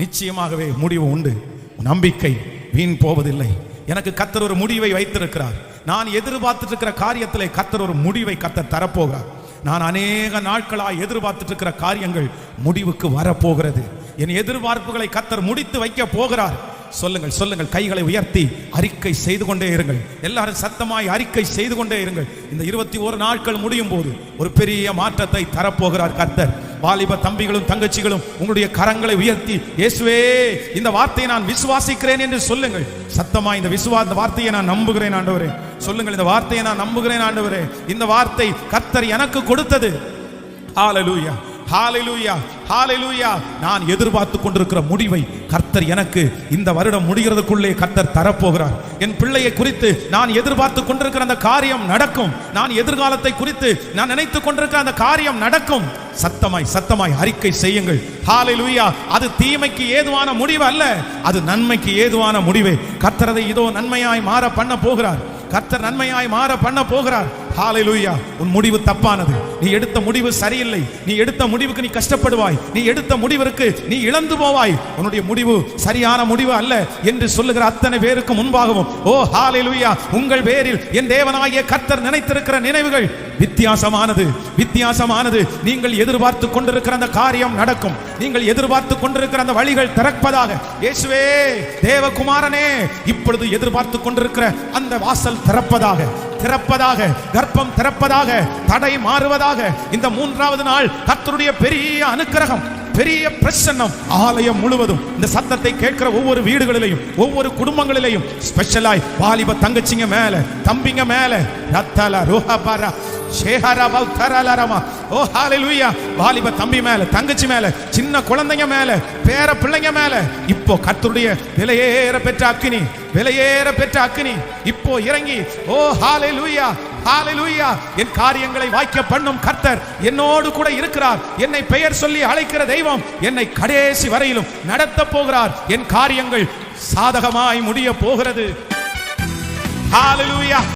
நிச்சயமாகவே முடிவு உண்டு. நம்பிக்கை வீண் போவதில்லை. எனக்கு கத்தர் ஒரு முடிவை வைத்திருக்கிறார். நான் எதிர்பார்த்துட்டு இருக்கிற காரியத்தில் கத்தர் ஒரு முடிவை கத்தர் தரப்போகிறார். நான் அநேக நாட்களாக எதிர்பார்த்துட்டு இருக்கிற காரியங்கள் முடிவுக்கு வரப்போகிறது. என் எதிர்பார்ப்புகளை கத்தர் முடித்து வைக்க போகிறார். சொல்லுங்கள் சொல்லுங்கள். கைகளை உயர்த்தி அறிக்கை செய்து கொண்டே இருங்கள். எல்லாரும் சத்தமாய் அறிக்கை செய்து கொண்டே இருங்கள். இந்த இருபத்தி ஒரு நாட்கள் முடியும் போது ஒரு பெரிய மாற்றத்தை தரப்போகிறார் கர்த்தர். வாலிப தம்பிகளும் தங்கச்சிகளும் உங்களுடைய கரங்களை உயர்த்தி இயேசுவே இந்த வார்த்தையை நான் விசுவாசிக்கிறேன் என்று சொல்லுங்கள். சத்தமா இந்த விசுவா இந்த வார்த்தையை நான் நம்புகிறேன் ஆண்டவரே. சொல்லுங்கள் இந்த வார்த்தையை நான் நம்புகிறேன் ஆண்டவரே. இந்த வார்த்தை கர்த்தர் எனக்கு கொடுத்தது. ஆலலூயா ஹalleluya ஹalleluya. நான் எதிர்பார்த்து கொண்டிருக்கிற முடிவை கர்த்தர் எனக்கு இந்த வருடம் முடிகிறதுக்குள்ளே கர்த்தர் தரப்போகிறார். என் பிள்ளையை குறித்து நான் எதிர்பார்த்து கொண்டிருக்கிற அந்த காரியம் நடக்கும். நான் எதிர்காலத்தை குறித்து நான் நினைத்து கொண்டிருக்கிற அந்த காரியம் நடக்கும். சத்தமாய் சத்தமாய் அறிக்கை செய்யுங்கள். ஹalleluya. அது தீமைக்கு ஏதுவான முடிவு அல்ல. அது நன்மைக்கு ஏதுவான முடிவே. கர்த்தரதை இதோ நன்மையாய் மாற பண்ண போகிறார். கர்த்தர் நன்மையாய் மாற பண்ண போகிறார். ஹalleluya. உன் முடிவு தப்பானது. நீ எடுத்த முடிவு சரியில்லை. நீ எடுத்த முடிவுக்கு நீ கஷ்டப்படுவாய். நீ எடுத்த முடிவிற்கு நீ இழந்து போவாய். உன்னுடைய முடிவு சரியான முடிவு அல்ல என்று சொல்லுகிற அத்தனை பேருக்கு முன்பாகவும் ஓ ஹalleluya உங்கள் பேரில் என் தேவனாகிய கர்த்தர் நினைத்திருக்கிற நினைவுகள் வித்தியாசமானது. வித்தியாசமானது. நீங்கள் எதிர்பார்த்து கொண்டிருக்கிற அந்த காரியம் நடக்கும். நீங்கள் எதிர்பார்த்து கொண்டிருக்கிற அந்த வழிகள் திறப்பதாக. இயேசுவே தேவகுமாரனே இப்பொழுது எதிர்பார்த்து கொண்டிருக்கிற அந்த வாசல் திறப்பதாக. திறப்பதாக கர்ப்பம் திறப்பதாக தடை மாறுவதாக இந்த மூன்றாவது நாள் கர்த்தருடைய பெரிய அனுக்கிரகம். பெரிய பிரசன்னம் ஆலயம் முழுவதும். இந்த சத்தத்தை கேட்கிற ஒவ்வொரு வீடுகளிலையும் ஒவ்வொரு குடும்பங்களிலையும் ஸ்பெஷலாய் வாலிப தங்கச்சிங்க மேல தம்பிங்க மேல ரத்தல ரோஹபாரா ஷேஹரா பௌத்தரலரமா ஓ ஹalleluya வாலிப தம்பி மேல தங்கச்சி மேல சின்ன குழந்தைங்க மேல பேர பிள்ளைங்க மேல இப்போ கர்த்தருடைய விலையேற பெற்ற அக்கினி விலையேற பெற்ற அக்கினி இப்போ இறங்கி ஓ ஹalleluya ஹalleluya என் காரியங்களை வாய்க்க பண்ணும் கர்த்தர் என்னோடு கூட இருக்கிறார். என்னை பெயர் சொல்லி அழைக்கிற தெய்வம் என்னை கடைசி வரையிலும் நடத்த போகிறார். என் காரியங்கள் சாதகமாய் முடிய போகிறது. ஹalleluya.